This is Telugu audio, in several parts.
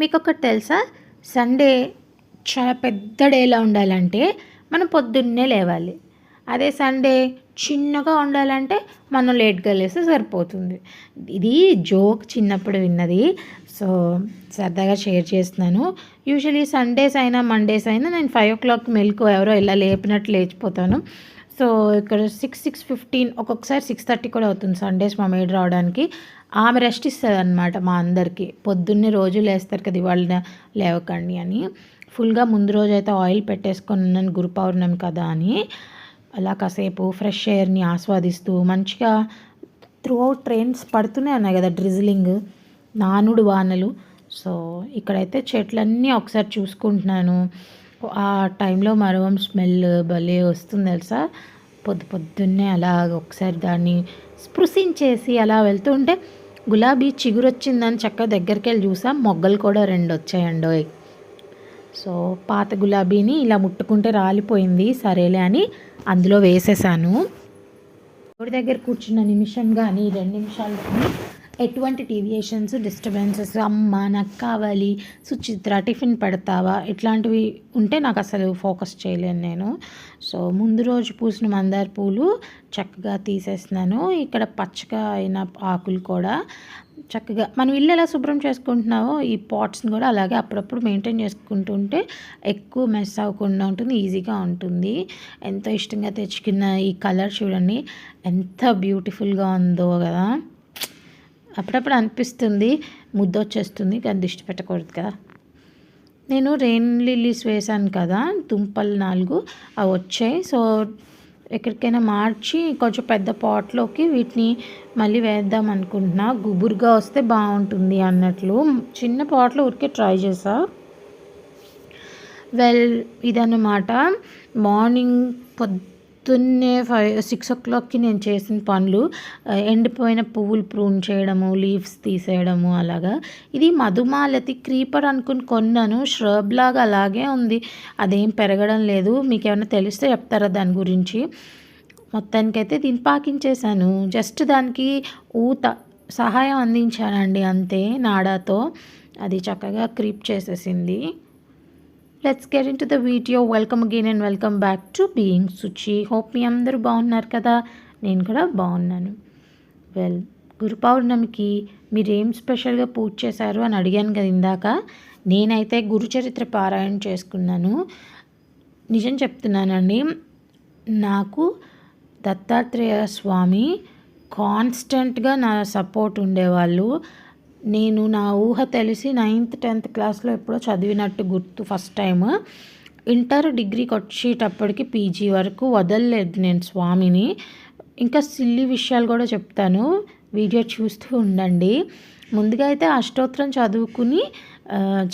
మీకు ఒకటి తెలుసా? సండే చాలా పెద్ద డేలా ఉండాలంటే మనం పొద్దున్నే లేవాలి. అదే సండే చిన్నగా ఉండాలంటే మనం లేట్గా లేస్తే సరిపోతుంది. ఇది జోక్ చిన్నప్పుడు విన్నది. సో సరదాగా షేర్ చేస్తున్నాను. యూజువలీ సండేస్ అయినా మండేస్ అయినా నేను ఫైవ్ ఓ క్లాక్ మెల్కు ఎవరో ఇలా లేపినట్టు లేచిపోతాను. సో ఇక్కడ సిక్స్ సిక్స్ ఫిఫ్టీన్ ఒక్కొక్కసారి సిక్స్ థర్టీ కూడా అవుతుంది సండేస్ మా మేడ్ రావడానికి. ఆమె రెస్ట్ ఇస్తుంది అనమాట మా అందరికీ. పొద్దున్నే రోజు లేస్తారు కదా ఇవాళ లేవకండి అని. ఫుల్గా ముందు రోజు అయితే ఆయిల్ పెట్టేసుకొని ఉన్నాను గురు పౌర్ణమి కదా అని. అలా కాసేపు ఫ్రెష్ ఎయిర్ని ఆస్వాదిస్తూ మంచిగా త్రూ అవుట్ ట్రైన్స్ పడుతూనే ఉన్నాయి కదా డ్రిజిలింగ్ నానుడు వానలు. సో ఇక్కడైతే చెట్లన్నీ ఒకసారి చూసుకుంటున్నాను. ఆ టైంలో మరవం స్మెల్ భలే వస్తుంది తెలుసా? పొద్దు పొద్దున్నే అలా ఒకసారి దాన్ని స్పృశించేసి అలా వెళ్తుంటే గులాబీ చిగురు వచ్చిందని చక్కగా దగ్గరికి వెళ్ళి చూసాం. మొగ్గలు కూడా రెండు వచ్చాయండోయ్ సో పాత గులాబీని ఇలా ముట్టుకుంటే రాలిపోయింది సరేలే అని అందులో వేసేసాను. ఎవరి దగ్గర కూర్చున్న నిమిషం కానీ రెండు నిమిషాలు కానీ ఎటువంటి డీవియేషన్స్ డిస్టర్బెన్సెస్ అమ్మ నాకు కావాలి సుచిత్ర టిఫిన్ పెడతావా? ఇట్లాంటివి ఉంటే నాకు అసలు ఫోకస్ చేయలేను నేను. సో ముందు రోజు పూసిన మందార పూలు చక్కగా తీసేస్తున్నాను. ఇక్కడ పచ్చగా అయిన ఆకులు కూడా చక్కగా మనం ఇల్లు ఎలా శుభ్రం చేసుకుంటున్నామో ఈ పాట్స్ని కూడా అలాగే అప్పుడప్పుడు మెయింటైన్ చేసుకుంటుంటే ఎక్కువ మెస్ అవ్వకుండా ఉంటుంది ఈజీగా ఉంటుంది. ఎంతో ఇష్టంగా తెచ్చుకున్న ఈ కలర్ చూడండి ఎంత బ్యూటిఫుల్గా ఉందో కదా. అప్పుడప్పుడు అనిపిస్తుంది ముద్ద వచ్చేస్తుంది కానీ దిష్టి పెట్టకూడదు కదా. నేను రెయిన్ లిల్లీస్ వేసాను కదా దుంపలు నాలుగు అవి వచ్చాయి. సో ఎక్కడికైనా మార్చి కొంచెం పెద్ద పాట్లోకి వీటిని మళ్ళీ వేద్దాం అనుకుంటున్నా. గుబురుగా వస్తే బాగుంటుంది అన్నట్లు. చిన్న పాట్లో ఊరికే ట్రై చేసా. వెల్ ఇదన్నమాట. మార్నింగ్ పొద్దు పొద్దున్నే ఫైవ్ సిక్స్ ఓ క్లాక్కి నేను చేసిన పనులు ఎండిపోయిన పువ్వులు ప్రూన్ చేయడము లీవ్స్ తీసేయడము అలాగా. ఇది మధుమాలతి క్రీపర్ అనుకుని కొన్నాను. ష్రబ్ లాగా అలాగే ఉంది. అదేం పెరగడం లేదు. మీకు ఏమైనా తెలిస్తే చెప్తారా దాని గురించి? మొత్తానికైతే దీన్ని పాకించేశాను. జస్ట్ దానికి ఊత సహాయం అందించానండి అంతే నాడాతో. అది చక్కగా క్రీప్ చేసేసింది. Let's get into the video welcome again and welcome back to being Suchi hope మీ అందరూ బాగున్నారు కదా? నేను కూడా బాగున్నాను. వెల్ గురు పౌర్ణమికి మీరు ఏం స్పెషల్గా పూజ చేశారు అని అడిగాను కదా ఇందాక. నేనైతే గురుచరిత్ర పారాయణ చేసుకున్నాను. నిజం చెప్తున్నానండి నాకు దత్తాత్రేయ స్వామి కాన్స్టెంట్గా నా సపోర్ట్ ఉండేవాళ్ళు. నేను నా ఊహ తెలిసి నైన్త్ టెన్త్ క్లాస్లో ఎప్పుడో చదివినట్టు గుర్తు ఫస్ట్ టైం ఇంటర్ డిగ్రీకి వచ్చేటప్పటికి పీజీ వరకు వదలలేదు నేను స్వామిని. ఇంకా సిల్లి విషయాలు కూడా చెప్తాను. వీడియో చూస్తూ ఉండండి. ముందుగా అయితే అష్టోత్తరం చదువుకుని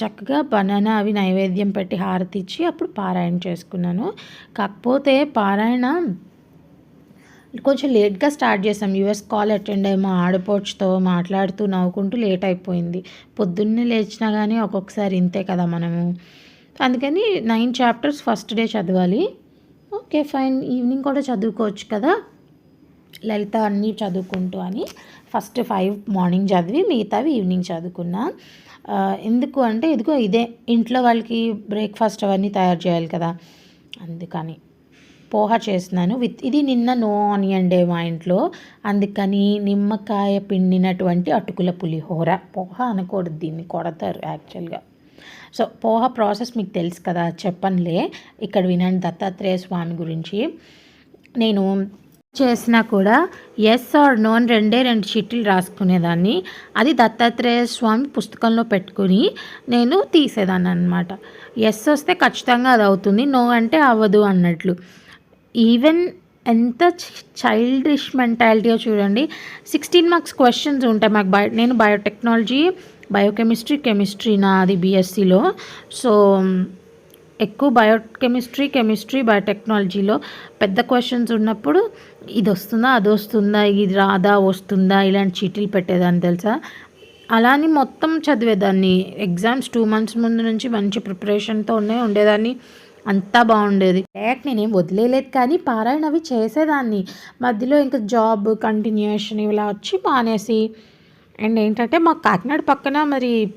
చక్కగా బనానా అవి నైవేద్యం పెట్టి హారతి ఇచ్చి అప్పుడు పారాయణ చేసుకున్నాను. కాకపోతే పారాయణ కొంచెం లేట్గా స్టార్ట్ చేసాం యూఎస్ కాల్ అటెండ్ అయ్యి మా మాట్లాడుతూ నవ్వుకుంటూ లేట్ అయిపోయింది. పొద్దున్నే లేచినా కానీ ఒక్కొక్కసారి ఇంతే కదా మనము. అందుకని నైన్ చాప్టర్స్ ఫస్ట్ డే చదవాలి. Okay fine. ఈవినింగ్ కూడా చదువుకోవచ్చు కదా. లలిత అన్నీ చదువుకుంటూ అని ఫస్ట్ ఫైవ్ మార్నింగ్ చదివి మిగతావి ఈవినింగ్ చదువుకున్నా. ఎందుకు అంటే ఇదిగో ఇదే ఇంట్లో వాళ్ళకి బ్రేక్ఫాస్ట్ అవన్నీ తయారు చేయాలి కదా. అందుకని. పోహా చేస్తున్నాను విత్ ఇది నిన్న నో ఆనియన్ డే మా ఇంట్లో. అందుకని నిమ్మకాయ పిండినటువంటి అటుకుల పులిహోర. పోహ అనకూడదు దీన్ని కొడతారు యాక్చువల్గా. సో పోహ ప్రాసెస్ మీకు తెలుసు కదా చెప్పనులే. ఇక్కడ వినండి దత్తాత్రేయ స్వామి గురించి. నేను చేసినా కూడా ఎస్ ఆర్ నో అని రెండే రెండు చిట్టీలు రాసుకునేదాన్ని. అది దత్తాత్రేయ స్వామి పుస్తకంలో పెట్టుకుని నేను తీసేదాన్ని అనమాట ఎస్ వస్తే ఖచ్చితంగా అది అవుతుంది నో అంటే అవ్వదు అన్నట్లు. ఈవెన్ ఎంత చైల్డిష్ మెంటాలిటీయో చూడండి సిక్స్టీన్ మార్క్స్ క్వశ్చన్స్ ఉంటాయి మాకు బయో నేను బయోటెక్నాలజీ బయోకెమిస్ట్రీ కెమిస్ట్రీ నాది బీఎస్సీలో సో ఎక్కువ బయోకెమిస్ట్రీ కెమిస్ట్రీ బయోటెక్నాలజీలో పెద్ద క్వశ్చన్స్ ఉన్నప్పుడు ఇది వస్తుందా అది వస్తుందా ఇది రాదా వస్తుందా ఇలాంటి చీటీలు పెట్టేదాన్ని తెలుసా? అలా అని మొత్తం చదివేదాన్ని. ఎగ్జామ్స్ టూ మంత్స్ ముందు నుంచి మంచి ప్రిపరేషన్తోనే ఉండేదాన్ని. అంతా బాగుండేది. లేక నేనేం వదిలేదు కానీ పారాయణ అవి చేసేదాన్ని. మధ్యలో ఇంకా జాబ్ కంటిన్యూషన్ ఇలా వచ్చి మానేసి అండ్ ఏంటంటే మా కాకినాడ పక్కన మరి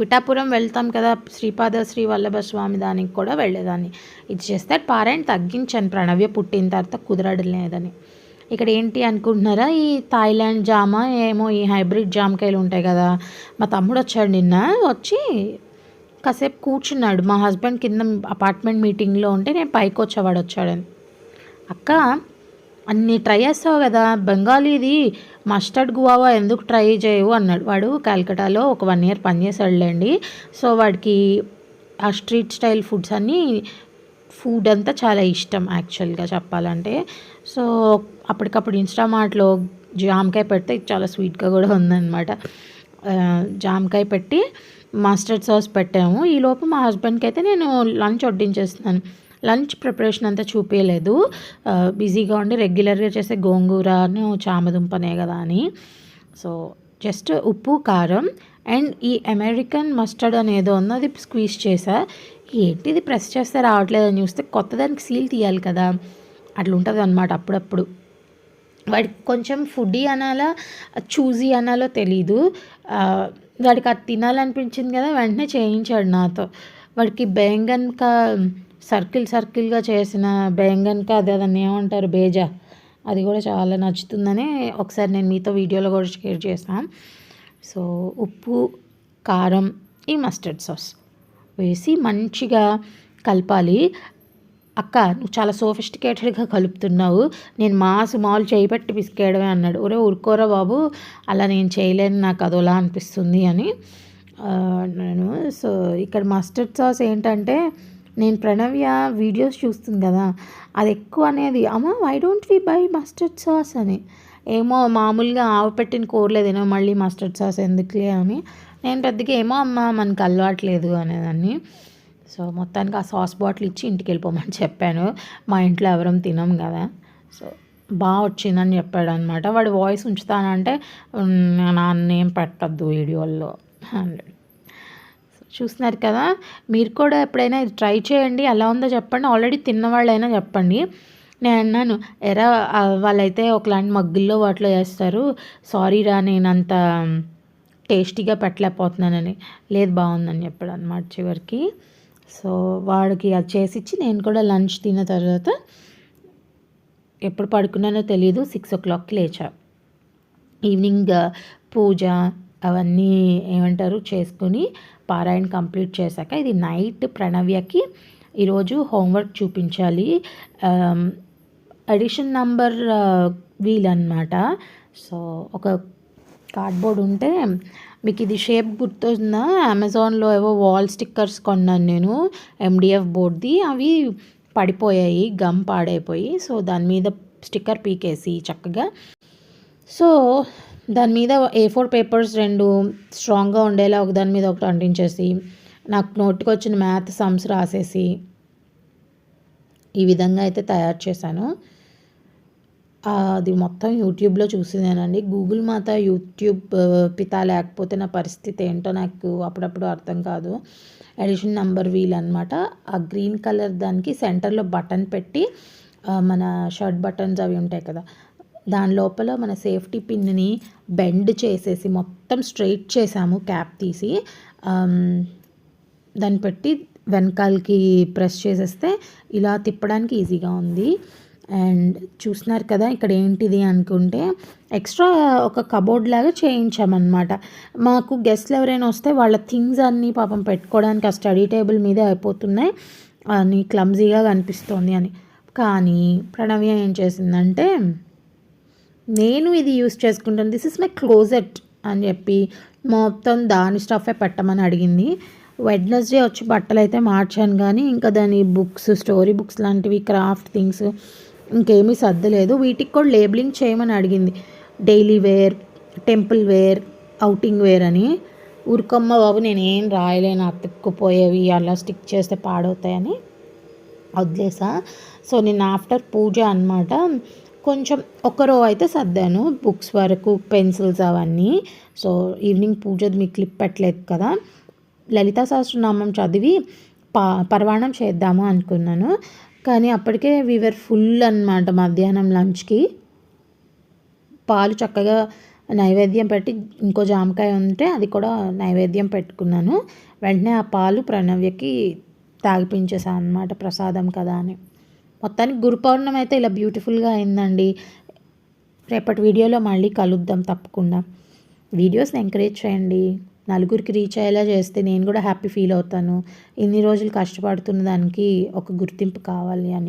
పిఠాపురం వెళ్తాం కదా శ్రీపాద శ్రీ వల్లభ స్వామి దానికి కూడా వెళ్ళేదాన్ని. ఇది చేస్తే పారాయణ తగ్గించాను. ప్రణవ్య పుట్టిన తర్వాత కుదరడలేదని. ఇక్కడ ఏంటి అనుకుంటున్నారా? ఈ థాయిలాండ్ జామ ఏమో ఈ హైబ్రిడ్ జామకాయలు ఉంటాయి కదా. మా తమ్ముడు వచ్చాడు నిన్న వచ్చి కాసేపు కూర్చున్నాడు. మా హస్బెండ్ కింద అపార్ట్మెంట్ మీటింగ్లో ఉంటే నేను పైకి వచ్చేవాడు వచ్చాడని. అక్క అన్ని ట్రై చేస్తావు కదా బెంగాలీది మస్టర్డ్ గువావా ఎందుకు ట్రై చేయవు అన్నాడు. వాడు కాల్కటాలో ఒక వన్ ఇయర్ పనిచేసాడులేండి సో వాడికి ఆ స్ట్రీట్ స్టైల్ ఫుడ్స్ అన్నీ ఫుడ్ అంతా చాలా ఇష్టం యాక్చువల్గా చెప్పాలంటే. సో అప్పటికప్పుడు ఇన్స్టామార్ట్లో జామకాయ పెడితే చాలా స్వీట్గా కూడా ఉందన్నమాట. జామకాయ పెట్టి మస్టర్డ్ సాస్ పెట్టాము. ఈలోపు మా హస్బెండ్కి అయితే నేను లంచ్ వడ్డించేస్తున్నాను. లంచ్ ప్రిపరేషన్ అంతా చూపించలేదు బిజీగా ఉండి రెగ్యులర్గా చేసే గోంగూరను చామదుంపనే కదా అని. సో జస్ట్ ఉప్పు కారం అండ్ ఈ అమెరికన్ మస్టర్డ్ అనేదో ఉందో అది స్క్వీజ్ చేసా. ఏంటిది ప్రెస్ చేస్తే రావట్లేదు అని చూస్తే కొత్త దానికి సీల్ తీయాలి కదా. అట్లా ఉంటుంది అనమాట అప్పుడప్పుడు. వాడికి కొంచెం ఫుడీ అనాలా చూజీ అనాలో తెలీదు. వాడికి అది తినాలనిపించింది కదా వెంటనే చేయించాడు నాతో. వాడికి బెంగన్కా సర్కిల్ సర్కిల్గా చేసిన బెంగన్కా అదే దాన్ని ఏమంటారు బేజా. అది కూడా చాలా నచ్చుతుందని ఒకసారి నేను మీతో వీడియోలో కూడా షేర్ చేస్తాను సో ఉప్పు కారం ఈ మస్టర్డ్ సాస్ వేసి మంచిగా కలపాలి. అక్క నువ్వు చాలా సోఫిస్టికేటెడ్గా కలుపుతున్నావు. నేను మాసు మాలు చేయిపెట్టి పిసికేయడమే అన్నాడు. ఒరే ఊరుకోరా బాబు అలా నేను చేయలేను నాకు అదోలా అనిపిస్తుంది అని. నేను సో ఇక్కడ మస్టర్డ్ సాస్ ఏంటంటే నేను ప్రణవ్య వీడియోస్ చూస్తుంది కదా అది ఎక్కువ అనేది అమ్మ why don't we buy mustard sauce అని. ఏమో మామూలుగా ఆవు పెట్టిన కూరలేదేనో మళ్ళీ మస్టర్డ్ సాస్ ఎందుకులే అని. నేను పెద్దగా ఏమో అమ్మ మనకు అలవాట్లేదు అనేదాన్ని. సో మొత్తానికి ఆ సాస్ బాటిల్ ఇచ్చి ఇంటికి వెళ్ళిపోమని చెప్పాను. మా ఇంట్లో ఎవరం తినం కదా. సో బాగా వచ్చిందని చెప్పాడు అనమాట వాడు వాయిస్ ఉంచుతానంటే నాన్న ఏం పెట్టద్దు వీడియోల్లో హండ్రెడ్ చూస్తున్నారు కదా మీరు కూడా ఎప్పుడైనా ఇది ట్రై చేయండి. ఎలా ఉందో చెప్పండి. ఆల్రెడీ తిన్నవాళ్ళైనా చెప్పండి. నేను అన్నాను ఎరా వాళ్ళైతే ఒకలాంటి మగ్గుల్లో వాటిలో చేస్తారు సారీ రా నేను అంత టేస్టీగా పెట్టలేకపోతున్నానని. లేదు బాగుందని చెప్పాడు అనమాట చివరికి. సో వాడికి అది చేసిచ్చి నేను కూడా లంచ్ తిన్న తర్వాత ఎప్పుడు పడుకున్నానో తెలియదు సిక్స్ ఓ క్లాక్కి లేచా. ఈవినింగ్ పూజ అవన్నీ ఏమంటారు చేసుకొని పారాయణ కంప్లీట్ చేశాక ఇది నైట్ ప్రణవ్యకి ఈరోజు హోంవర్క్ చూపించాలి. అడిషన్ నంబర్ వీల్ అనమాట సో ఒక కార్డ్బోర్డ్ ఉంటే మీకు ఇది షేప్ గుర్తుందా? అమెజాన్లో ఏవో వాల్ స్టిక్కర్స్ కొన్నాను నేను ఎండిఎఫ్ బోర్డ్ది. అవి పడిపోయాయి గమ్ పాడైపోయి. సో దాని మీద స్టిక్కర్ పీకేసి చక్కగా. సో దాని మీద ఏ ఫోర్ పేపర్స్ రెండు స్ట్రాంగ్గా ఉండేలా ఒక దాని మీద ఒకటి అంటించేసి నాకు నోటికి వచ్చిన మ్యాథ్ సమ్స్ రాసేసి ఈ విధంగా అయితే తయారు చేశాను. అది మొత్తం యూట్యూబ్లో చూసేదానండి. గూగుల్ మాత యూట్యూబ్ పితా లేకపోతే నా పరిస్థితి ఏంటో నాకు అప్పుడప్పుడు అర్థం కాదు. ఎడిషన్ నెంబర్ వీల్ అనమాట ఆ గ్రీన్ కలర్ దానికి సెంటర్లో బటన్ పెట్టి మన షర్ట్ బటన్స్ అవి ఉంటాయి కదా దాని లోపల మన సేఫ్టీ పిన్ని బెండ్ చేసేసి మొత్తం స్ట్రైట్ చేసాము క్యాప్ తీసి దాన్ని పెట్టి వెనకాలకి ప్రెస్ చేసేస్తే ఇలా తిప్పడానికి ఈజీగా ఉంది. అండ్ చూస్తున్నారు కదా ఇక్కడ ఏంటిది అనుకుంటే ఎక్స్ట్రా ఒక కబోర్డ్ లాగా చేయించామన్నమాట. మాకు గెస్ట్లు ఎవరైనా వస్తే వాళ్ళ థింగ్స్ అన్నీ పాపం పెట్టుకోవడానికి ఆ స్టడీ టేబుల్ మీదే అయిపోతున్నాయి. అని క్లమ్జీగా కనిపిస్తోంది అని. కానీ ప్రణవ్య ఏం చేసిందంటే నేను ఇది యూస్ చేసుకుంటాను. దిస్ ఇస్ మై క్లోజెట్ అని చెప్పి మొత్తం దాని స్టఫే పెట్టమని అడిగింది. వెడ్నెస్డే వచ్చి బట్టలు అయితే మార్చాను కానీ ఇంకా దాని బుక్స్ స్టోరీ బుక్స్ లాంటివి క్రాఫ్ట్ థింగ్స్ ఇంకేమీ సర్దలేదు వీటికి కూడా లేబులింగ్ చేయమని అడిగింది. Daily wear temple wear outing wear అని. ఊరుకమ్మ బాబు నేను ఏం రాయలేను. అతుక్కుపోయేవి అలా స్టిక్ చేస్తే పాడవుతాయని వదిలేసా. సో నేను ఆఫ్టర్ పూజ అనమాట కొంచెం ఒక రో అయితే సర్దాను. బుక్స్ వరకు పెన్సిల్స్ అవన్నీ. సో ఈవినింగ్ పూజది మీకు క్లిప్ పెట్టలేదు కదా. లలితా సహస్రనామం చదివి పా పర్వాణం చేద్దాము అనుకున్నాను. కానీ అప్పటికే వీవర్ ఫుల్ అనమాట మధ్యాహ్నం లంచ్కి. పాలు చక్కగా నైవేద్యం పెట్టి ఇంకో జామకాయ ఉంటే అది కూడా నైవేద్యం పెట్టుకున్నాను. వెంటనే ఆ పాలు ప్రణవ్యకి తాగిపించేసాను అనమాట ప్రసాదం కదా అని. మొత్తానికి గురు పౌర్ణమి అయితే ఇలా బ్యూటిఫుల్గా అయిందండి. రేపటి వీడియోలో మళ్ళీ కలుద్దాం తప్పకుండా. వీడియోస్ని ఎంకరేజ్ చేయండి. నలుగురికి రీచ్ అయ్యేలా చేస్తే నేను కూడా హ్యాపీ ఫీల్ అవుతాను. ఇన్ని రోజులు కష్టపడుతున్న దానికి ఒక గుర్తింపు కావాలి అని.